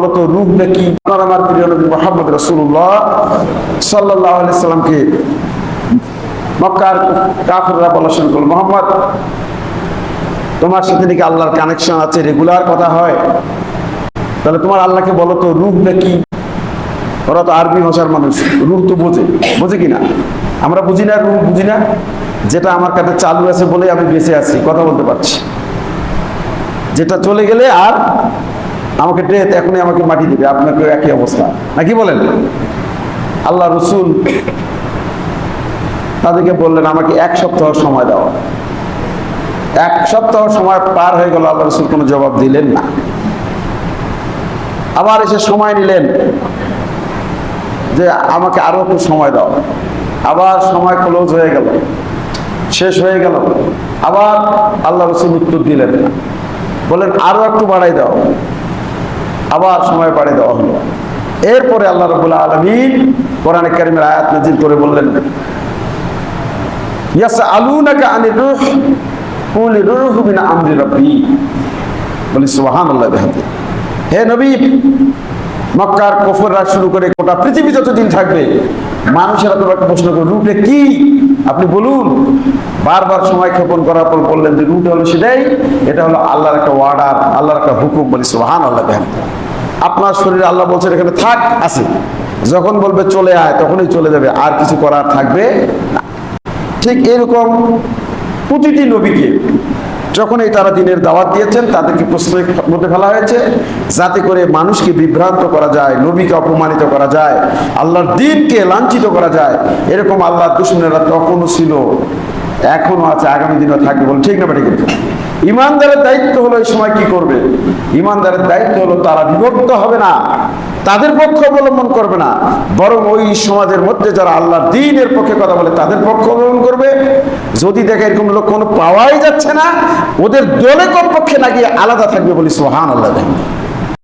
মূলত রূপ আমার প্রিয় নবী মোহাম্মদ রসুল্লাহ সাল্লাহ মক্কার বলা শুরু করল, মোহাম্মদ, তোমার সাথে নাকি আল্লাহর কানেকশন আছে রেগুলার কথা হয়? তাহলে তোমার আল্লাহকে বলো তো রূপ নাকি? ওরা তো আরবি ভাষার মানুষ, রূপ তো বোঝে বোঝে কিনা? আমরা বুঝি না, রূপ বুঝি না? যেটা আমার কাছে চালু আছে বলে আমি বেঁচে আছি, কথা বলতে পারছি। যেটা চলে গেলে আর আমাকে ডেথ এখনই আমাকে মাটি দিবে, আপনাকে একই অবস্থা। নাকি বলেন? আল্লাহ রসুল তাদেরকে বললেন, আমাকে এক সপ্তাহ সময় দাও। এক সপ্তাহ সময় পার হয়ে গেল, আল্লাহ রসুল কোনো জবাব দিলেন না। আবার এসে সময় নিলেন যে, আমাকে আরও একটু সময় দাও। আবার সময় ক্লোজ হয়ে গেল, শেষ হয়ে গেল। আবার আল্লাহ রসুল উত্তর দিলেন বলেন আরও একটু বাড়াই দাও। আবার সময় বাড়িয়ে দেওয়া হলো। এরপরে আল্লাহ রবুল্লাহ আলমিন কোরআনে কারিমের আয়াত নাজিল করে বললেন ইয়াস আলুনাকা আনি রুহ, কুলি রুহ মিন আমরি রাব্বি। বলি, সুবহানাল্লাহ বিহামদি। হে নবী, মক্কার কফররা শুরু করে গোটা পৃথিবী যতদিন থাকবে, মানুষেরা তোমাকে প্রশ্ন করে, রুটে কি? আপনি বলুন। বারবার সময় ক্ষেপণ করার পর বললেন যে রুট হলো সেটাই, এটা হলো আল্লাহর একটা ওয়ার্ডার আল্লাহর একটা হুকুম। বলি সুহান আল্লাহ বিহামদি। আপনার শরীরে আল্লাহ বলছেন, এখানে থাক আছে যখন বলবে চলে আয়, তখনই চলে যাবে, আর কিছু করার থাকবে ঠিক এরকম প্রতিটি নবীকে যখনই তারা দিনের দাওয়াত দিয়েছেন, তাদেরকে প্রশ্নের মধ্যে ফেলা হয়েছে, যাতে করে মানুষকে বিভ্রান্ত করা যায়, নবীকে অপমানিত করা যায়, আল্লাহর দিনকে লাঞ্ছিত করা যায়। এরকম আল্লাহর দুশ্মনেরা তখনও ছিল। এখনও আছে, আগামী দিনও থাকবে বলে ঠিক না ঠিক ইমানদারের দায়িত্ব হলো এই সময় কি করবে? ইমানদারের দায়িত্ব হলো তারা বিভক্ত হবে না, তাদের পক্ষ অবলম্বন করবে না, বরং ওই সমাজের মধ্যে যারা আল্লাহর দিনের পক্ষে কথা বলে তাদের পক্ষ অবলম্বন করবে। যদি দেখে এরকম লোক কোনো পাওয়াই যাচ্ছে না, ওদের দলে কমপক্ষে না গিয়ে আলাদা থাকবে বলি সোহান আল্লাহ